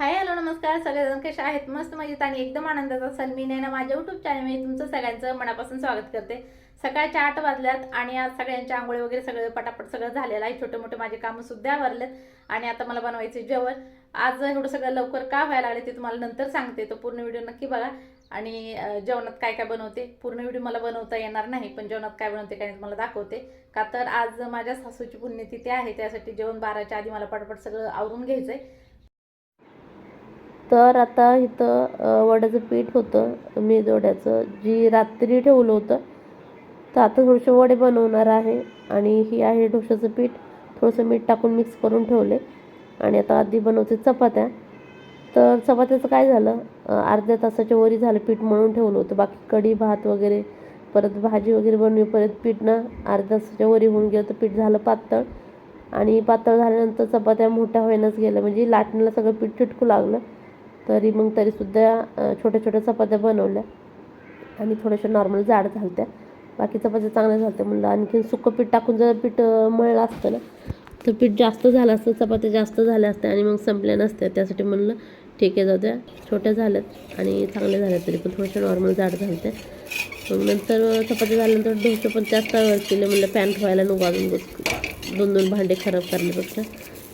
Hi hello नमस्कार. सगळेजण कसे आहेत? मस्त मजेत आणि एकदम आनंदात असाल. मी नैना माझ्या युट्यूब चॅनलमध्ये तुमचं सगळ्यांचं मनापासून स्वागत करते. सकाळच्या आठ वाजल्यात आणि आज सगळ्यांच्या आंघोळी वगैरे सगळं पटापट सगळं झालेलं आहे. छोटे मोठे माझे कामं सुद्धा आवरलेत आणि आता मला बनवायचे जेवण. आज एवढं सगळं लवकर का व्हायला लागले ते तुम्हाला नंतर सांगते. तो पूर्ण व्हिडिओ नक्की बघा. आणि जेवणात काय काय बनवते? पूर्ण व्हिडिओ मला बनवता येणार नाही पण जेवणात काय बनवते काय नाही तुम्हाला दाखवते. का तर आज माझ्या सासूची पुण्यतिथी आहे त्यासाठी जेवण बाराच्या आधी मला पटापट सगळं आवरून घ्यायचं आहे तर आता इथं वड्याचं पीठ होतं मी दोड्याचं जी रात्री ठेवलं होतं. तर आता थोडेसे वडे बनवणार आहे आणि ही आहे ढोशाचं पीठ. थोडंसं मीठ टाकून मिक्स करून ठेवले. आणि आता आधी बनवते चपात्या. तर चपात्याचं काय झालं अर्ध्या तासाच्या वरी झालं पीठ मळून ठेवलं होतं. बाकी कढी भात वगैरे परत भाजी वगैरे बनवी परत पीठ ना अर्ध्या तासाच्या वरी होऊन गेलं तर पीठ झालं पातळ. आणि पातळ झाल्यानंतर चपात्या मोठ्या होईनच गेल्या. म्हणजे लाटण्याला सगळं पीठ चिटकू लागलं. तरी मग तरीसुद्धा छोट्या छोट्या चपात्या बनवल्या. आणि थोड्याशा नॉर्मल जाड झालत्या. बाकी चपात्या चांगल्या झालत्या म्हणलं. आणखीन सुकं पीठ टाकून जर पीठ मळलं असतं ना तर पीठ जास्त झालं असतं चपात्या जास्त झाल्या असत्या आणि मग संपल्या नसत्या. त्यासाठी म्हणलं ठीक आहे जाऊ द्या छोट्या झाल्यात आणि चांगल्या झाल्या तरी पण थोड्याशा नॉर्मल जाड झालत्या. मग नंतर चपात्या झाल्यानंतर डोसे पण त्याच तव्यावर केले. म्हणलं पॅन ठेवायला नको अजून. दोन दोन भांडे खराब करण्यापेक्षा.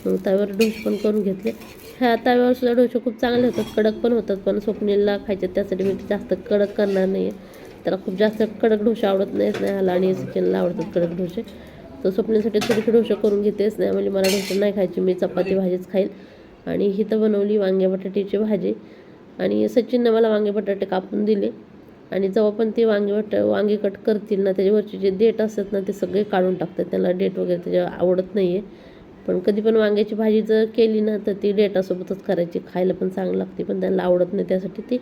मग त्यावर डोसे पण करून घेतले. ह्या तव्यावरसुद्धा डोसे खूप चांगले होतात. कडक पण होतात पण स्वप्नीलला खायचे त्यासाठी मी जास्त कडक करणार नाही आहे त्याला खूप जास्त कडक डोसे आवडत नाहीच नाही ह्याला आणि सचिनला आवडतात कडक डोसे. तर स्वप्नीसाठी थोडेसे डोसे करून घेतेच नाही म्हणजे मला डोसे नाही खायचे मी चपाती भाजीच खाईल. आणि ही तर बनवली वांगे बटाट्याची भाजी. आणि सचिननं मला वांगे बटाटे कापून दिले. आणि जेव्हा पण ते वांगे बट वांगे कट करतील ना त्याच्यावरचे जे देठ असतात ना ते सगळे काढून टाकतात. त्याला डेट वगैरे त्याच्या आवडत नाही आहे पण कधी पण वांग्याची भाजी जर केली ना तर ती डेटासोबतच करायची. खायला पण चांगली लागते पण त्यांना आवडत नाही. त्यासाठी ती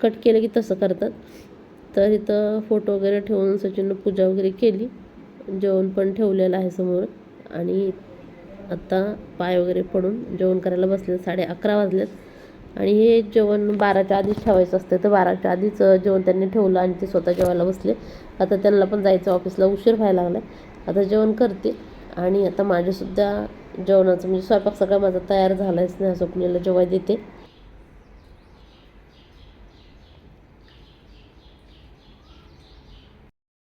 कट केलं की तसं करतात. तर इथं फोटो वगैरे ठेवून सचिननं पूजा वगैरे केली. जेवण पण ठेवलेलं आहे समोर. आणि आत्ता पाय वगैरे पडून जेवण करायला बसले साडे अकरा वाजलेत. आणि हे जेवण बाराच्या आधीच ठेवायचं असतं. तर बाराच्या आधीच जेवण त्यांनी ठेवलं आणि ते स्वतः जेवायला बसले. आता त्यांना पण जायचं ऑफिसला उशीर व्हायला लागला आता जेवण करते आणि आता माझ्यासुद्धा जेवणाचं म्हणजे स्वयंपाक सगळा माझा तयार झाला आहे स्नेहा स्वप्नीला जेव्हा देते.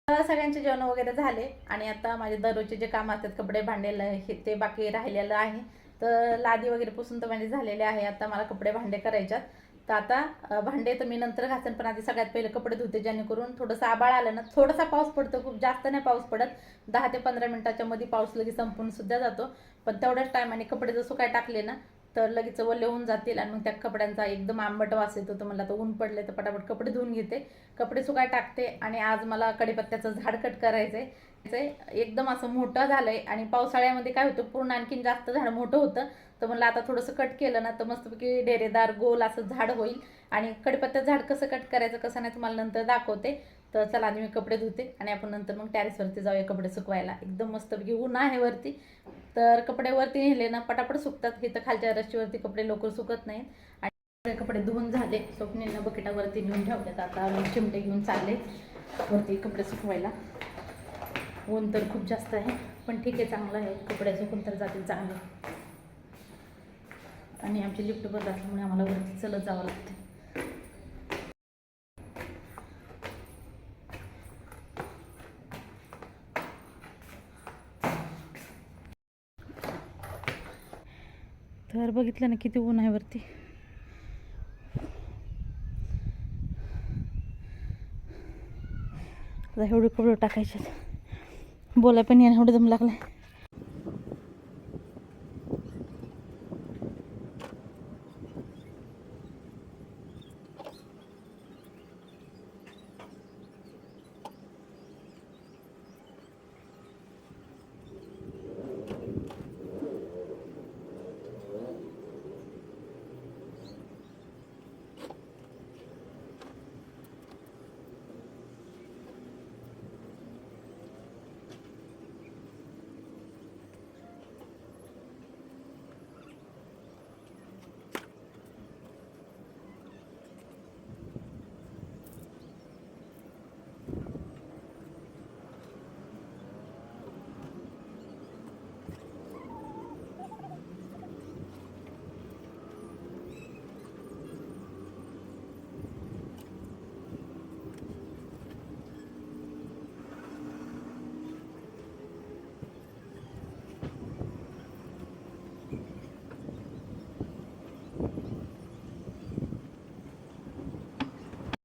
सगळ्यांचे जेवण वगैरे झाले आणि आता माझे दररोजचे जे काम असतात कपडे भांडेला हे ते बाकी राहिलेलं आहे. तर लादी वगैरे पुसून तर माझे झालेले आहे. आता मला कपडे भांडे करायच्यात. तर आता भांडे तर मी नंतर घासेन पण आधी सगळ्यात पहिले कपडे धुते जेणेकरून थोडंसं आबाळ आलं ना थोडासा पाऊस पडतो खूप जास्त नाही पाऊस पडत. दहा ते पंधरा मिनिटाच्या मध्ये पाऊस लगेच संपून सुद्धा जातो. पण तेवढ्याच टायमाने कपडे जर सुकाय टाकले ना तर लगेच वल्ले होऊन जातील आणि मग त्या कपड्यांचा एकदम आंबट वास येतो. तर मला आता ऊन पडले तर पटापट कपडे धुवून घेते. कपडे सुकाय टाकते आणि आज मला कडीपत्त्याचं झाड कट करायचंय. आहे एकदम असं मोठं झालंय आणि पावसाळ्यामध्ये काय होतं पूर्ण आणखीन जास्त झाड मोठं होतं. तर म्हणलं आता थोडंसं कट केलं ना तर मस्तपैकी डेरेदार गोल असं झाड होईल. आणि कडीपत्त्याचं झाड कसं कट करायचं कसं नाही तुम्हाला नंतर दाखवते. तर चला आधी मी कपडे धुते आणि आपण नंतर मग टॅरेसवरती जाऊया कपडे सुकवायला. एकदम मस्तपैकी ऊन आहे वरती. तर कपडे वरती नेले ना पटापट सुकतात. हे तर खालच्या रस्त्यावरती कपडे लवकर सुकत नाहीत. आणि कपडे धुवून झाले. स्वप्नीनं बकेटावरती नेऊन ठेवलेत. आता चिमटे घेऊन चालले वरती कपडे सुकवायला. ऊन तर खूप जास्त आहे पण ठीक आहे चांगलं आहे. कपडे सुकून तर जातील चांगले. आणि आमची लिफ्ट बंद असल्यामुळे आम्हाला वरती चलत जावं लागते तर बघितलं ना किती ऊन आहे वरती. आता एवढे कपडे टाकायचे बोलाय पण येणं एवढं दम लागलाय.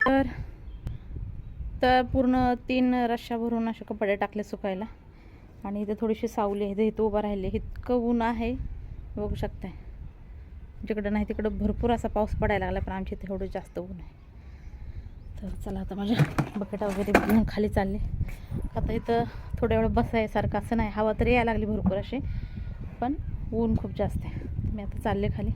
तर तर पूर्ण तीन रश्या भरून असे कपडे टाकले सुकायला. आणि इथे थोडीशी सावली आहे इथं उभं राहिले इतकं ऊन आहे बघू शकताय. जिकडं नाही तिकडं भरपूर असा पाऊस पडायला लागला पण आमच्या इथे एवढं जास्त ऊन आहे. तर चला आता माझ्या बकेटा वगैरे घेऊन खाली चालले. आता इथं थोड्या वेळ बसायसारखं असं नाही हवा तरी यायला लागली भरपूर अशी पण ऊन खूप जास्त आहे. मी आता चालले खाली.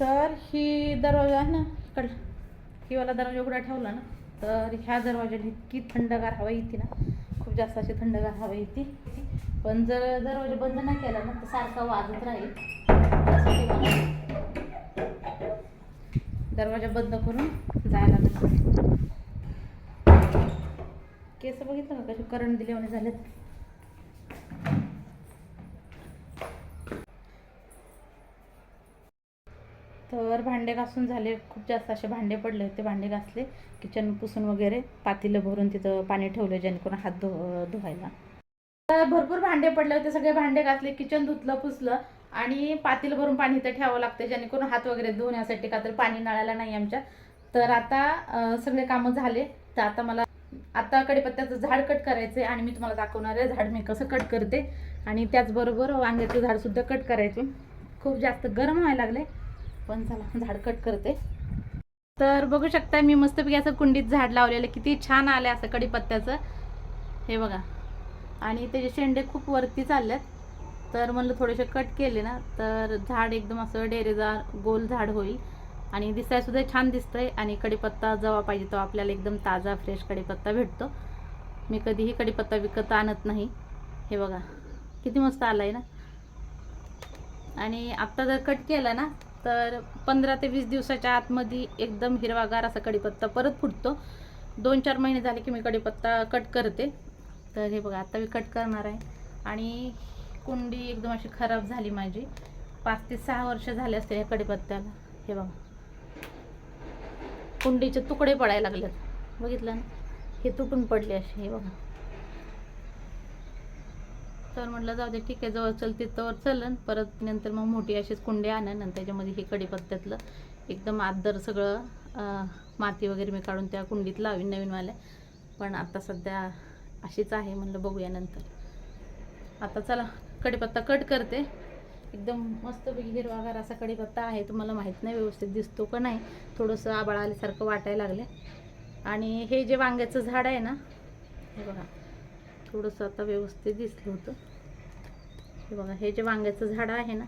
तर ही दरवाजा आहे ना इकडला ही वाला दरवाजा उघडा ठेवला ना तर ह्या दरवाजाला इतकी थंडगार हवा येते ना. खूप जास्त अशी थंडगार हवा येते. पण जर दरवाजा बंद नाही केला ना तर सारखा वाजत राहील. दरवाजा बंद करून जायला लागतो केस बघितलं का कसे करंट दिल्याने झालेत? तर भांडे घासून झाले. खूप जास्त असे भांडे पडले होते. भांडे घासले. किचन पुसून वगैरे पातीलं भरून तिथं पाणी ठेवलं जेणेकरून हात धु धुवायला. तर भरपूर भांडे पडले होते. सगळे भांडे घासले. किचन धुतलं पुसलं आणि पातील भरून पाणी इथं ठेवावं लागतं जेणेकरून हात वगैरे धुण्यासाठी का तर पाणी नळाला नाही आमच्या. तर आता सगळे कामं झाले. तर आता मला आता कडीपत्त्याचं झाड कट करायचं आणि मी तुम्हाला दाखवणार आहे झाड मी कसं कट करते. आणि त्याचबरोबर वांग्याचं झाडसुद्धा कट करायचे खूप जास्त गरम व्हायला लागले पण चला झाड कट करते. तर बघू शकता मी मस्तपैकी असं कुंडीत झाड लावलेलं किती छान आलं असं कढीपत्त्याचं हे बघा. आणि त्याचे शेंडे खूप वरती चालल्यात तर म्हणलं थोडेसे कट केले ना तर झाड एकदम असं डेरेदार गोल झाड होईल. आणि दिसायला सुद्धा छान दिसतंय. आणि कढीपत्ता जेव्हा पाहिजे तो आपल्याला एकदम ताजा फ्रेश कढीपत्ता भेटतो. मी कधीही कढीपत्ता विकत आणत नाही. हे बघा. किती मस्त आलाय ना. आणि आत्ता जर कट केला ना तर पंधरा ते वीस दिवसाच्या आतमध्ये एकदम हिरवागार असा कढीपत्ता परत फुटतो. दोन चार महिने झाले की मी कढीपत्ता कट करते. तर हे बघा आता मी कट करणार आहे. आणि कुंडी एकदम अशी खराब झाली माझी. पाच ते सहा वर्ष झाले असते ह्या कढीपत्त्याला. हे बघा. कुंडीचे तुकडे पडायला लागलेत. बघितलं ना? हे तुटून पडले असे हे बघा. तर म्हटलं जाऊ दे ठीक आहे जवळ चल तर चलन परत नंतर मग मोठी अशीच कुंडी आणन आणि त्याच्यामध्ये हे कढीपत्त्यातलं एकदम आदर सगळं माती वगैरे मी काढून त्या कुंडीत लावीन नवीनवाल्या. पण आता सध्या अशीच आहे म्हणलं बघूया नंतर. आता चला कढीपत्ता कट करते. एकदम मस्तपैकी हिरवागार असा कढीपत्ता आहे तुम्हाला माहीत नाही व्यवस्थित दिसतो का नाही. थोडंसं आबाळ आल्यासारखं वाटायला लागले आणि हे जे वांग्याचं झाड आहे ना हे बघा. थोडंसं आता व्यवस्थित दिसलं होतं. हे बघा हे जे वांग्याचं झाड आहे ना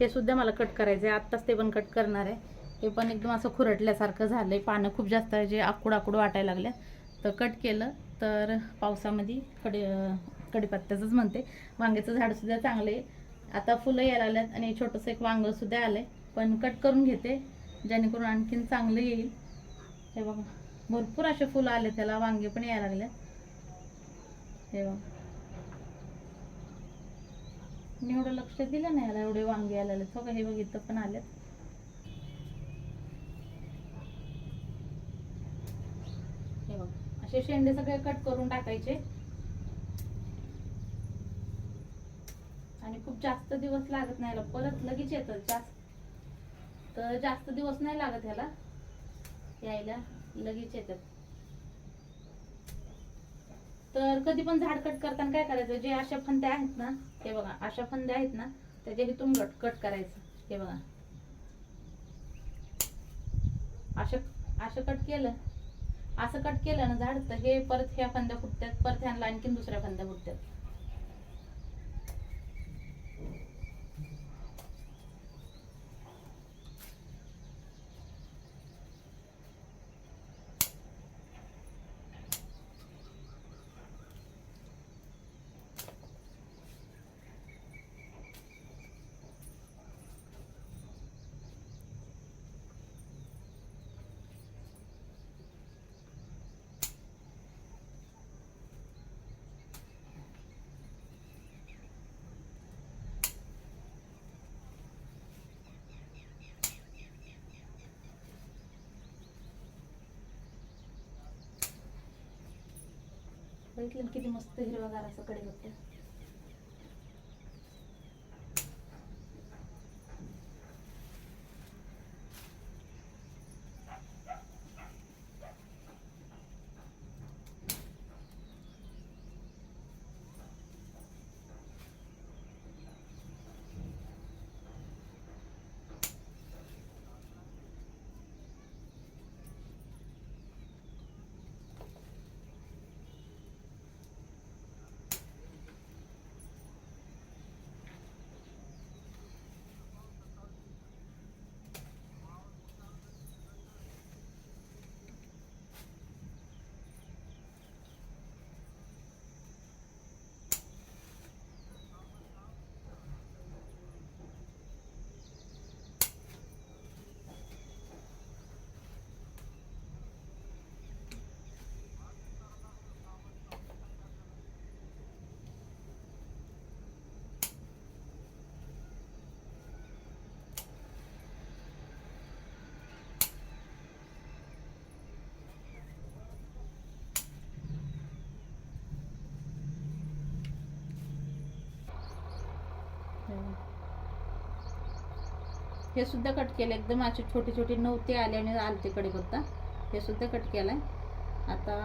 हे सुद्धा मला कट करायचं आहे आत्ताच ते पण कट करणार आहे. हे पण एकदम असं खुरटल्यासारखं झालं आहे पानं खूप जास्त आहे जे आकूड आकूड वाटायला लागल्या तर कट केलं तर पावसामध्ये कडी कडीपत्त्याचंच म्हणते. वांग्याचं झाडसुद्धा चांगलं आहे. आता फुलं यायला लागल्यात आणि छोटंसं एक वांगंसुद्धा आलं आहे पण कट करून घेते जेणेकरून आणखीन चांगलं येईल. हे बघा भरपूर असे फुलं आले त्याला वांगे पण यायला लागले हे बघ. मी एवढं लक्ष दिलं नाही याला एवढे वांगे आलेले. हो हे हे इथं पण आलेत. हे बघ असे शेंडे सगळे कट करून टाकायचे. आणि खूप जास्त दिवस लागत नाही याला. परत लगेच येतं जास्त. तर जास्त दिवस नाही लागत ह्याला. यायला लगेच येतात. तर कधी पण झाड कट करताना काय करायचं? जे अशा फंद्या आहेत ना हे बघा अशा फंद्या आहेत ना त्याच्या हिथून कट कट करायचं. हे बघा. असं असं कट केलं. असं कट केलं ना झाड तर हे परत ह्या फंद्या फुटतात परत ह्यांना आणखीन दुसऱ्या फंद्या फुटतात. बघितलं किती मस्त हिरवागार असं कडे हे सुद्धा कट केलं. एकदम असे छोटे छोटे नव्हते आले आणि आलते कढीपत्ता हे सुद्धा कट केलाय. आता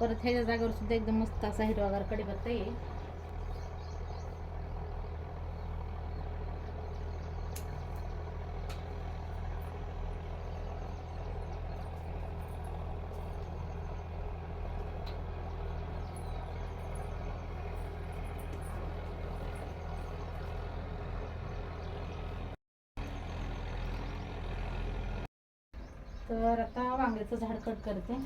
परत ह्याच्या जागेवर सुद्धा एकदम मस्त असा हिरवागार कढीपत्ता येईल तर आता वांग्याचं झाड कट करते.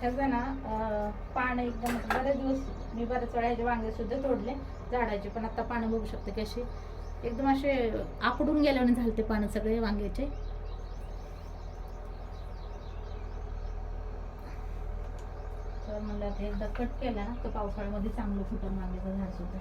त्याचं ना पान एकदम बरेच दिवस मी बऱ्याच वेळा ह्याचे वांगे सुद्धा तोडले झाडाचे पण आता पानं बघू शकते कशी एकदम असे आपडून गेल्याने झाले ते पानं सगळे वांग्याचे. तर म्हणलं आता एकदा कट केला ना तर पावसाळ्यामध्ये चांगलं फुटून वांग्याचं झाड सुद्धा.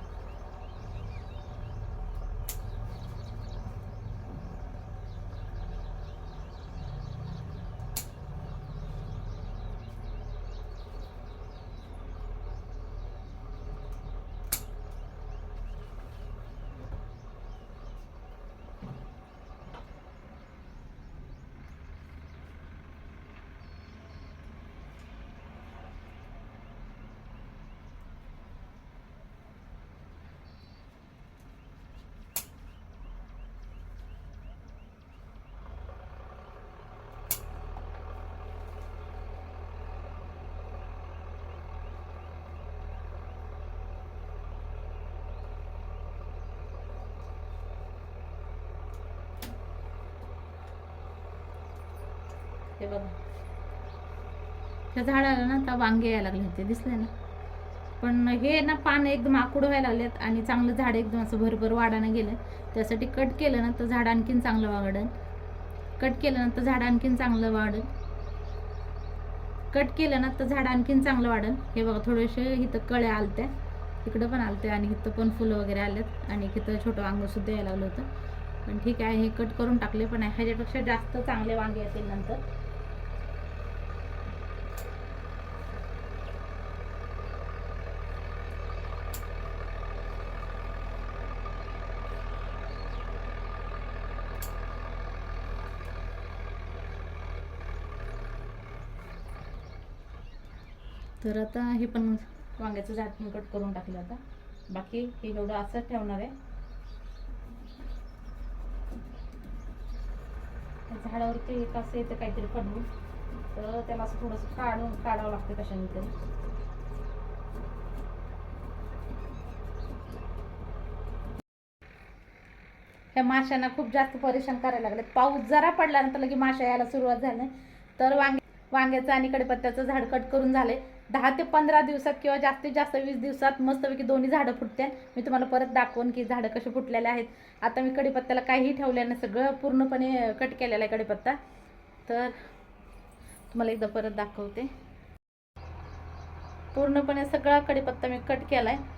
हे बघा. त्या झाडाला ना आता वांगे यायला लागले होते दिसले ना. पण हे ना पानं एकदम आकुड व्हायला लागलेत आणि चांगलं झाड एकदम असं भरभर वाढानं गेलं. त्यासाठी कट केलं ना तर झाड आणखीन चांगलं वाढेल. कट केलं ना तर झाड आणखीन चांगलं वाढेल. कट केलं ना तर झाड आणखीन चांगलं वाढेल. हे बघा थोडेसे इथं कळ्या आलत्या इकडं पण आलते आणि इथं पण फुलं वगैरे आलेत. आणि इथं छोटं वांगंसुद्धा यायला लागलं होतं. पण ठीक आहे हे कट करून टाकले. पण ह्याच्यापेक्षा जास्त चांगले वांगे येतील नंतर. तर आता हे पण वांग्याचं झाड पण कट करून टाकलं आता. बाकी हे एवढं असंच ठेवणार आहे. त्या झाडावरती एक असं येतं काहीतरी पडून. तर त्याला असं थोडंसं काढून काढावं लागतं कशाने तरी. ह्या माशांना खूप जास्त परेशान करायला लागले पाऊस जरा पडल्यानंतर लगे माशा यायला सुरुवात झाली. तर वांगे वांग्याचं आणि कडपत्त्याचं झाड कट करून झाले दहा ते पंधरा दिवसात किंवा जास्तीत जास्त वीस दिवसात मस्तपैकी दोन्ही झाडं फुटते. मी तुम्हाला परत दाखवून की झाडं कसे फुटलेले आहेत. आता मी कडीपत्त्याला काहीही ठेवलं नाही सगळं पूर्णपणे कट केलेलं आहे कडीपत्ता तर तुम्हाला एकदा परत दाखवते. पूर्णपणे सगळा कडीपत्ता मी कट केला आहे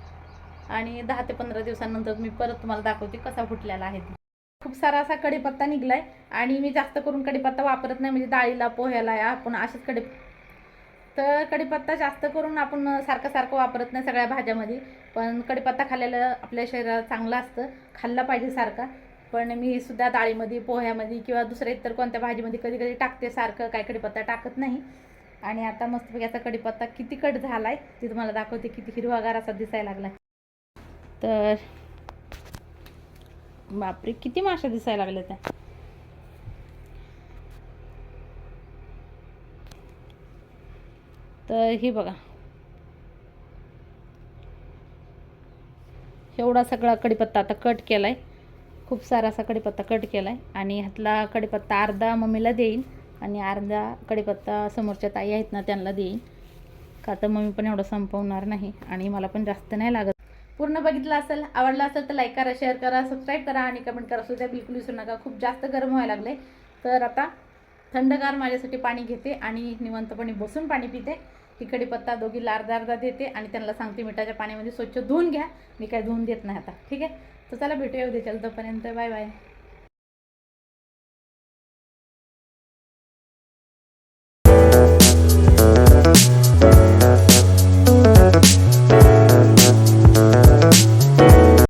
आणि दहा ते पंधरा दिवसांनंतर मी परत तुम्हाला दाखवते कसा फुटलेला आहे खूप सारा असा कडीपत्ता निघलाय. आणि मी जास्त करून कडीपत्ता वापरत नाही. म्हणजे डाळीला पोह्याला या आपण असेच कडे तर कडीपत्ता जास्त करून आपण सारखं सारखं वापरत नाही सगळ्या भाज्यामध्ये. पण कडीपत्ता खाल्लेलं आपल्या शरीराला चांगलं असतं. खाल्ला पाहिजे सारखा. पण मी सुद्धा डाळीमध्ये पोह्यामध्ये किंवा दुसऱ्या इतर कोणत्या भाजीमध्ये कधी कधी टाकते सारखं. काय कडीपत्ता टाकत नाही. आणि आता मस्तपैकी याचा कडीपत्ता किती कट झाला आहे ते तुम्हाला दाखवते किती हिरवागार असा दिसायला लागला तर बापरे किती माशा दिसायला लागल्या त्या. तर ही बघा. एवढा सगळा कडीपत्ता आता कट केला आहे खूप सारा असा कडीपत्ता कट केला आहे आणि ह्यातला कडीपत्ता अर्धा मम्मीला देईन. आणि अर्धा कडीपत्ता समोरच्या ताई आहेत ना त्यांना देईन. का तर मम्मी पण एवढं संपवणार नाही आणि मला पण जास्त नाही लागत. पूर्ण बघितलं असेल आवडलं असेल तर लाईक करा शेअर करा सबस्क्राईब करा आणि कमेंट करा सुद्धा बिलकुल विसरू नका. खूप जास्त गरम व्हायला लागले तर आता थंडगार माझ्यासाठी पाणी घेते आणि निवंतपणे बसून पाणी पिते. ही कढीपत्ता दोघीला अर्धा अर्धा देते आणि त्यांना सांगते मिठाच्या पाण्यामध्ये स्वच्छ धुवून घ्या. मी काय धुवून देत नाही आता. ठीक आहे? तर चला भेटूया उद्याच्या तोपर्यंत बाय बाय.